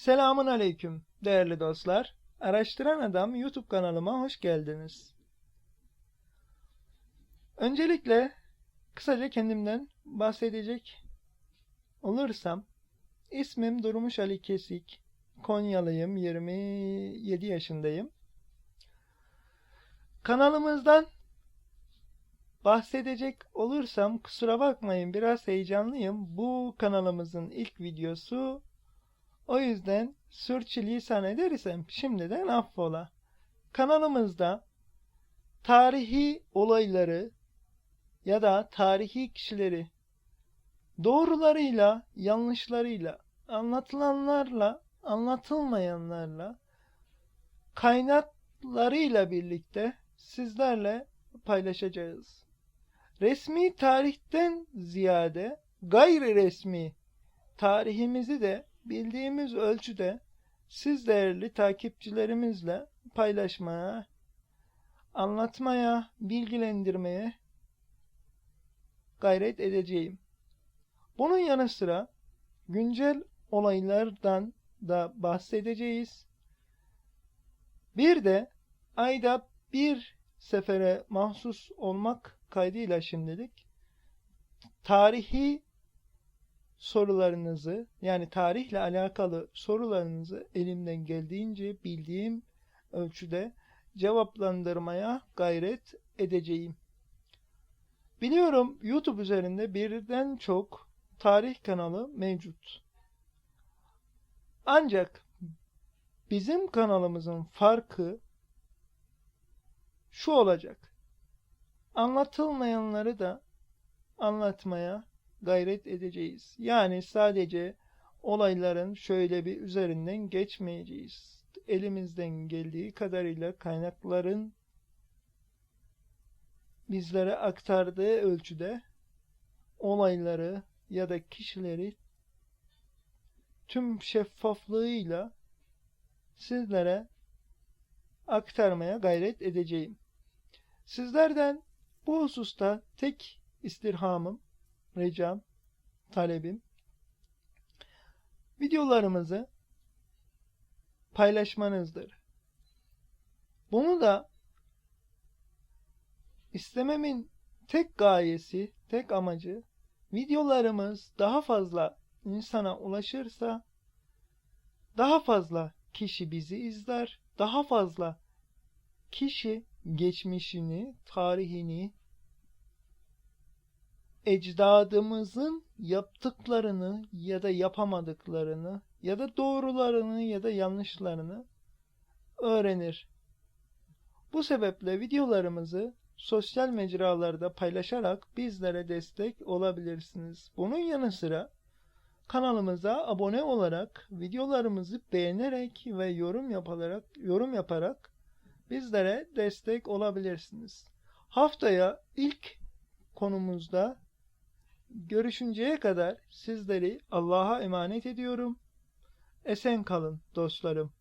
Selamun aleyküm değerli dostlar. Araştıran Adam YouTube kanalıma hoş geldiniz. Öncelikle kısaca kendimden bahsedecek olursam ismim Durmuş Ali Kesik. Konyalıyım, 27 yaşındayım. Kanalımızdan bahsedecek olursam kusura bakmayın biraz heyecanlıyım. Bu kanalımızın ilk videosu o yüzden sürçülisan edersem şimdiden affola. Kanalımızda tarihi olayları ya da tarihi kişileri doğrularıyla, yanlışlarıyla, anlatılanlarla, anlatılmayanlarla, kaynaklarıyla birlikte sizlerle paylaşacağız. Resmi tarihten ziyade gayri resmi tarihimizi de bildiğimiz ölçüde siz değerli takipçilerimizle paylaşmaya, anlatmaya, bilgilendirmeye gayret edeceğim. Bunun yanı sıra güncel olaylardan da bahsedeceğiz. Bir de ayda bir sefere mahsus olmak kaydıyla şimdilik tarihi sorularınızı yani tarihle alakalı sorularınızı elimden geldiğince bildiğim ölçüde cevaplandırmaya gayret edeceğim. Biliyorum YouTube üzerinde birden çok tarih kanalı mevcut. Ancak bizim kanalımızın farkı şu olacak. Anlatılmayanları da anlatmaya gayret edeceğiz. Yani sadece olayların şöyle bir üzerinden geçmeyeceğiz. Elimizden geldiği kadarıyla kaynakların bizlere aktardığı ölçüde olayları ya da kişileri tüm şeffaflığıyla sizlere aktarmaya gayret edeceğim. Sizlerden bu hususta tek istirhamım ricam, talebim videolarımızı paylaşmanızdır. Bunu da istememin tek gayesi, tek amacı videolarımız daha fazla insana ulaşırsa daha fazla kişi bizi izler, daha fazla kişi geçmişini, tarihini, ecdadımızın yaptıklarını ya da yapamadıklarını ya da doğrularını ya da yanlışlarını öğrenir. Bu sebeple videolarımızı sosyal mecralarda paylaşarak bizlere destek olabilirsiniz. Bunun yanı sıra kanalımıza abone olarak, videolarımızı beğenerek ve yorum yaparak, yorum yaparak bizlere destek olabilirsiniz. Haftaya ilk konumuzda görüşünceye kadar sizleri Allah'a emanet ediyorum. Esen kalın dostlarım.